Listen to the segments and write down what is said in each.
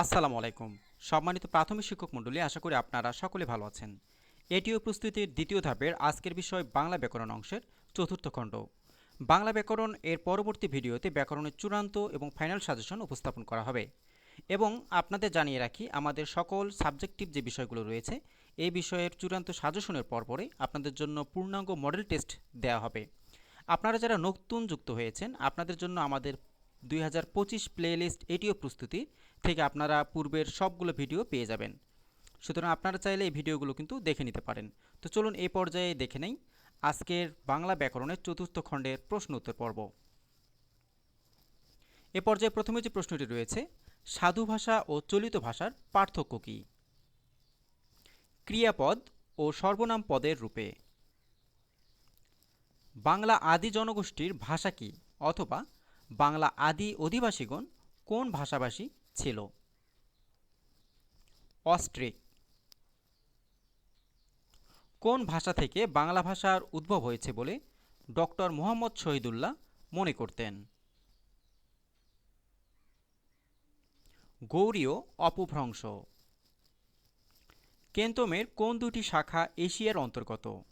আসসালামু আলাইকুম। সম্মানিত প্রাথমিক শিক্ষক মণ্ডলী, আশা করি আপনারা সকলে ভালো আছেন। এটিও প্রস্তুতির দ্বিতীয় ধাপের আজকের বিষয় বাংলা ব্যাকরণ অংশের চতুর্থ খণ্ড। বাংলা ব্যাকরণ এর পরবর্তী ভিডিওতে ব্যাকরণের চূড়ান্ত এবং ফাইনাল সাজেশন উপস্থাপন করা হবে এবং আপনাদের জানিয়ে রাখি, আমাদের সকল সাবজেক্টিভ যে বিষয়গুলো রয়েছে, এই বিষয়ের চূড়ান্ত সাজেশনের পরপরে আপনাদের জন্য পূর্ণাঙ্গ মডেল টেস্ট দেওয়া হবে। আপনারা যারা নতুন যুক্ত হয়েছেন, আপনাদের জন্য আমাদের দুই হাজার পঁচিশ প্লে লিস্ট এটিও প্রস্তুতি থেকে আপনারা পূর্বের সবগুলো ভিডিও পেয়ে যাবেন। সুতরাং আপনারা চাইলে এই ভিডিওগুলো কিন্তু দেখে নিতে পারেন। তো চলুন এই পর্যায়ে দেখে নেই। আজকের বাংলা ব্যাকরণের চতুর্থ খণ্ডের প্রশ্ন উত্তর পর্ব। এ পর্যায়ে প্রথমে যে প্রশ্নটি রয়েছে, সাধু ভাষা ও চলিত ভাষার পার্থক্য কী? ক্রিয়াপদ ও সর্বনাম পদের রূপে। বাংলা আদি জনগোষ্ঠীর ভাষা কি? অথবা বাংলা আদি অধিবাসীগণ কোন ভাষাভাষী ছিল। অস্ট্রিক। কোন ভাষা থেকে বাংলা ভাষার উদ্ভব হয়েছে বলে ডক্টর মোহাম্মদ শহীদুল্লাহ মনে করতেন? গৌরীয় অপভ্রংশ। কেন্তমের কোন দুটি শাখা এশিয়ার অন্তর্গত?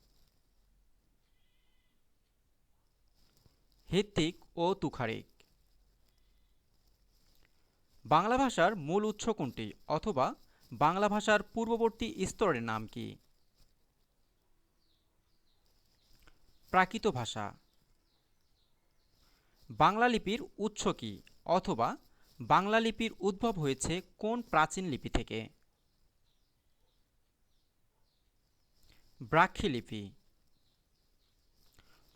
হিত্তিক ও তুখারিক। বাংলা ভাষার মূল উৎস কোনটি অথবা বাংলা ভাষার পূর্ববর্তী স্তরের নাম কি? প্রাকৃত ভাষা। বাংলা লিপির উৎস কি অথবা বাংলা লিপির উদ্ভব হয়েছে কোন প্রাচীন লিপি থেকে? ব্রাক্ষী লিপি।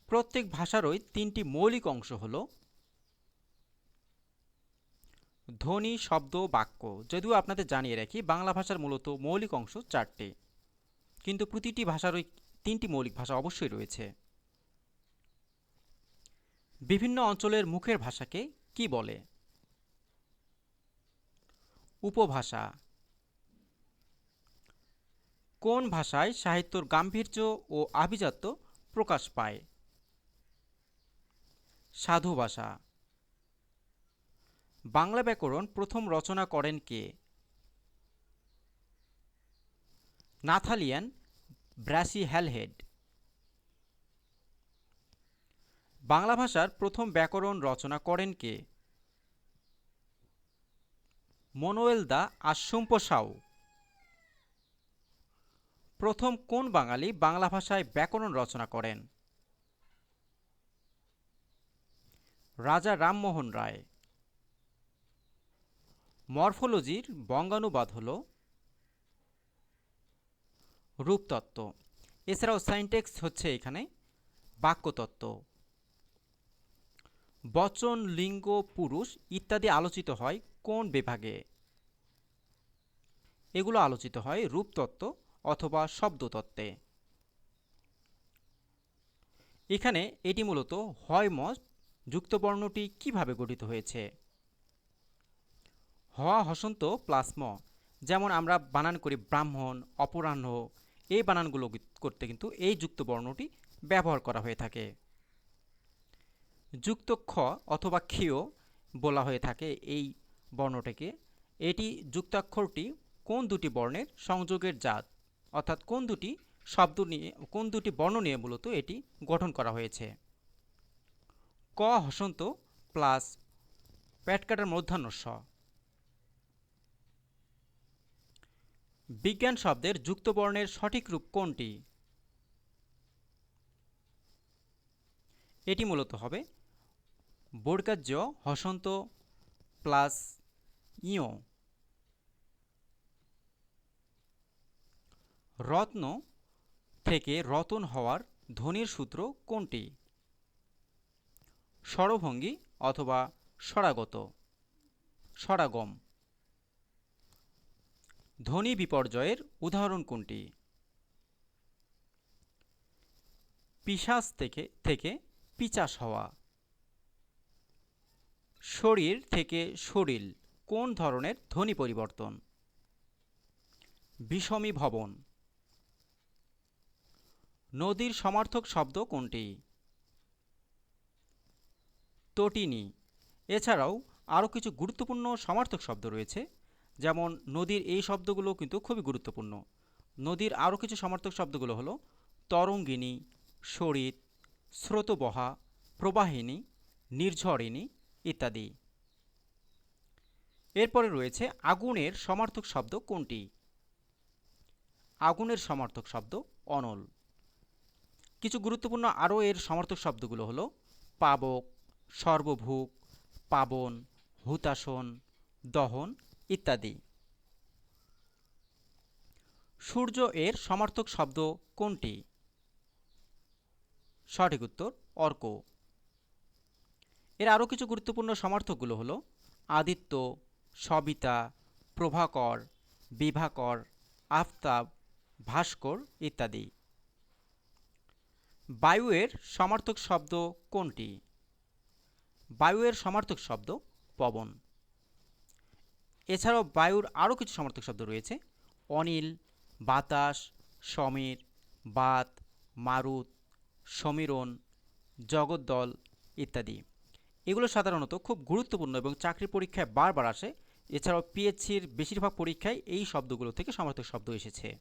প্রত্যেক ভাষারই তিনটি মৌলিক অংশ হল ধ্বনি, শব্দ, বাক্য যদিও আপনাদের জানিয়ে রাখি বাংলা ভাষার মূলত মৌলিক অংশ চারটি। কিন্তু প্রতিটি ভাষারই তিনটি মৌলিক ভাষা অবশ্যই রয়েছে। বিভিন্ন অঞ্চলের মুখের ভাষাকে কি বলে? উপভাষা। কোন ভাষায় সাহিত্যর গাম্ভীর্য ও আভিজাত্য প্রকাশ পায়? সাধু ভাষা বাংলা ব্যাকরণ প্রথম রচনা করেন কে? Nathaniel Brassey Halhed. বাংলা ভাষার প্রথম ব্যাকরণ রচনা করেন কে? মনোয়েল দা আশুম্প সাউ। প্রথম কোন বাঙালি বাংলা ভাষায় ব্যাকরণ রচনা করেন? রাজা রামমোহন রায়। মরফোলজির বঙ্গানুবাদ হল রূপতত্ত্ব। এছাড়াও সাইনটেক্স হচ্ছে এখানে বাক্যতত্ত্ব। বচন, লিঙ্গ, পুরুষ ইত্যাদি আলোচিত হয় কোন বিভাগে? এগুলো আলোচিত হয় রূপতত্ত্ব অথবা শব্দতত্ত্বে। এখানে এটি মূলত হয় মত যুক্তবর্ণটি কীভাবে গঠিত হয়েছে? হওয়া হসন্ত প্লাস ম যেমন আমরা বানান করি ব্রাহ্মণ, অপরাহ্ন, এই বানানগুলো করতে কিন্তু এই যুক্ত বর্ণটি ব্যবহার করা হয়ে থাকে। যুক্ত খ অথবা ক্ষীয় বলা হয়ে থাকে এই বর্ণটিকে। এটি যুক্তাক্ষরটি কোন দুটি বর্ণের সংযোগের জাত, অর্থাৎ কোন দুটি শব্দ নিয়ে, কোন দুটি বর্ণ নিয়ে মূলত এটি গঠন করা হয়েছে। ক হসন্ত প্লাস, প্যাটকাটার মধ্যাহ্ন স বিজ্ঞান শব্দের যুক্ত বর্ণের সঠিক রূপ কোনটি? এটি মূলত হবে বর্গাজ্য হসন্ত প্লাস ইয়। রত্ন থেকে রতন হওয়ার ধ্বনির সূত্র কোনটি? স্বরভঙ্গি অথবা স্বরাগত, স্বরাগম। ধ্বনি বিপর্যয়ের উদাহরণ কোনটি? পিশাচ থেকে থেকে পিচাস হওয়া। শরীর থেকে শরীর কোন ধরনের ধ্বনি পরিবর্তন? বিষমী ভবন। নদীর সমার্থক শব্দ কোনটি? তটিনী। এছাড়াও আরও কিছু গুরুত্বপূর্ণ সমার্থক শব্দ রয়েছে। যেমন নদীর এই শব্দগুলো কিন্তু খুবই গুরুত্বপূর্ণ। নদীর আরও কিছু সমার্থক শব্দগুলো হলো তরঙ্গিনী, সরিত, স্রোতবহা, প্রবাহিনী, নির্ঝরিণী ইত্যাদি। এরপরে রয়েছে আগুনের সমার্থক শব্দ কোনটি? আগুনের সমার্থক শব্দ অনল। কিছু গুরুত্বপূর্ণ আরও এর সমার্থক শব্দগুলো হলো পাবক, সর্বভূক, পাবন হুতাসন দহন ইত্যাদি। সূর্য এর সমার্থক শব্দ কোনটি? সঠিক উত্তর, অর্ক। এর আরও কিছু গুরুত্বপূর্ণ সমার্থকগুলো হলো আদিত্য, সবিতা, প্রভাকর, বিভাকর, আফতাব, ভাস্কর ইত্যাদি। বায়ুয়ের সমার্থক শব্দ কোনটি? বায়ুয়ের সমার্থক শব্দ পবন। এছাড়াও বায়ুর আরও কিছু সমর্থক শব্দ রয়েছে। অনিল, বাতাস, সমীর, বাত, মারুত, সমীরণ, জগদ্দল ইত্যাদি। এগুলো সাধারণত খুব গুরুত্বপূর্ণ এবং চাকরি পরীক্ষায় বারবার আসে। এছাড়াও পিএইচসির বেশিরভাগ পরীক্ষায় এই শব্দগুলো থেকে সমর্থক শব্দ এসেছে।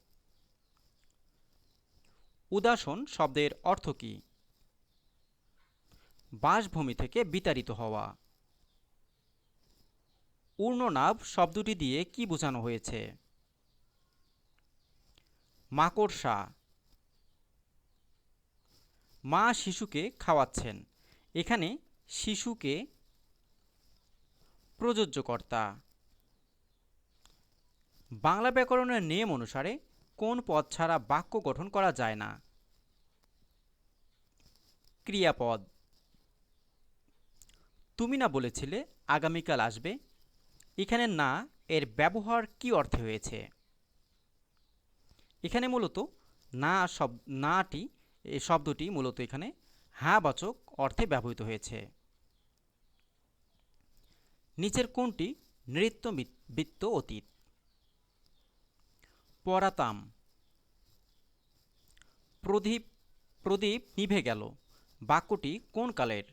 উদাসন শব্দের অর্থ কী? বাসভূমি থেকে বিতাড়িত হওয়া। উর্ণনাভ শব্দটি দিয়ে কি বোঝানো হয়েছে? মাকড়সা। মা শিশুকে খাওয়াচ্ছেন। এখানে শিশুকে প্রযোজ্যকর্তা। বাংলা ব্যাকরণের নিয়ম অনুসারে কোন পদ ছাড়া বাক্য গঠন করা যায় না। ক্রিয়াপদ। তুমি না বলেছিলে আগামীকাল আসবে এখানে না এর ব্যবহার কি অর্থে হয়েছে? এখানে মূলত না শব নাটি এই শব্দটি মূলত এখানে হ্যাঁ বাচক অর্থে ব্যবহৃত হয়েছে। নিচের কোনটি নৃত্য বৃত্ত অতীত। পরাতাম। প্রদীপ প্রদীপ নিভে গেল। বাক্যটি কোন কালের?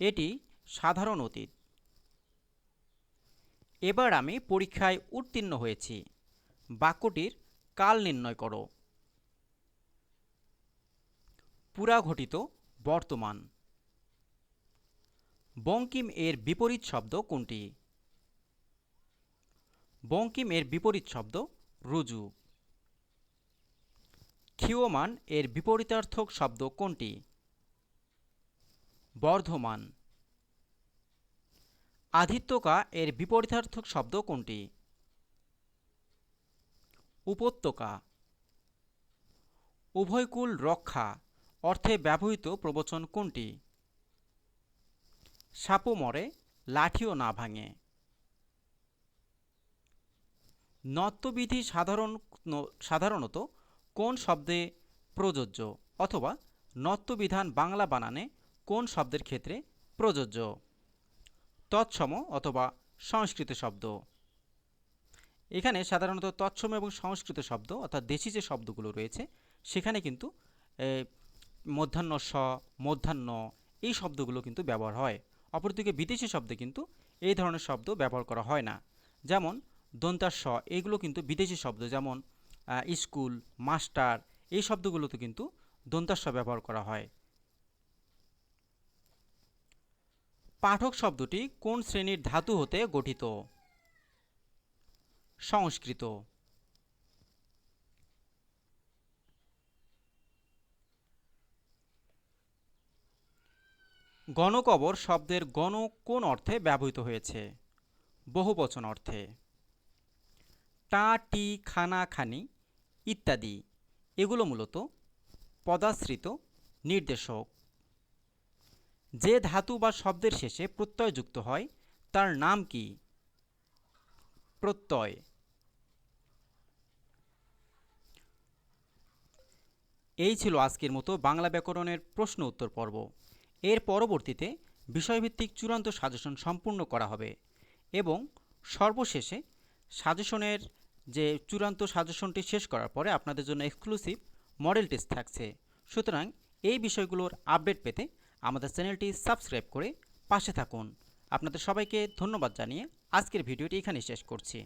এটি সাধারণ অতীত। এবার আমি পরীক্ষায় উত্তীর্ণ হয়েছি। বাক্যটির কাল নির্ণয় করো। পুরা ঘটিত বর্তমান। বঙ্কিম এর বিপরীত শব্দ কোনটি? বঙ্কিম এর বিপরীত শব্দ রুজু। ক্ষীয়মান এর বিপরীতার্থক শব্দ কোনটি? বর্ধমান। আধিত্যকা এর বিপরীতার্থক শব্দ কোনটি? উপত্যকা। উভয়কুল রক্ষা অর্থে ব্যবহৃত প্রবচন কোনটি? সাপও মরে লাঠিও না ভাঙে। নত্যবিধি সাধারণ সাধারণত কোন শব্দে প্রযোজ্য অথবা নত্যবিধান বাংলা বানানে কোন শব্দের ক্ষেত্রে প্রযোজ্য? তৎসম অথবা সংস্কৃত শব্দ। এখানে সাধারণত তৎসম এবং সংস্কৃত শব্দ অর্থাৎ দেশি যে শব্দগুলো রয়েছে, সেখানে কিন্তু মধ্যাহ্ন স, মধ্যাহ্ন এই শব্দগুলো কিন্তু ব্যবহার হয়। অপরদিকে বিদেশি শব্দে কিন্তু এই ধরনের শব্দ ব্যবহার করা হয় না। যেমন দন্তার স এইগুলো কিন্তু বিদেশি শব্দ। যেমন স্কুল, মাস্টার এই শব্দগুলোতে কিন্তু দন্তার স ব্যবহার করা হয়। পাঠক শব্দটি কোন শ্রেণির ধাতু হতে গঠিত? সংস্কৃত। গণকবর শব্দের গণ কোন অর্থে ব্যবহৃত হয়েছে? বহুবচন অর্থে। টা, টি, খানা, খানি ইত্যাদি। এগুলো মূলত পদাশ্রিত নির্দেশক। যে ধাতু বা শব্দের শেষে প্রত্যয় যুক্ত হয়, তার নাম কি? প্রত্যয়। এই ছিল আজকের মতো বাংলা ব্যাকরণের প্রশ্ন উত্তর পর্ব। এর পরবর্তীতে বিষয়ভিত্তিক চূড়ান্ত সাজেশন সম্পূর্ণ করা হবে এবং সর্বশেষে সাজেশনের যে চূড়ান্ত সাজেশনটি শেষ করার পরে আপনাদের জন্য এক্সক্লুসিভ মডেল টেস্ট থাকছে। সুতরাং এই বিষয়গুলোর আপডেট পেতে আমাদের চ্যানেলটি সাবস্ক্রাইব করে পাশে থাকুন। আপনাদের সবাইকে ধন্যবাদ জানিয়ে আজকের ভিডিওটি এখানে শেষ করছি।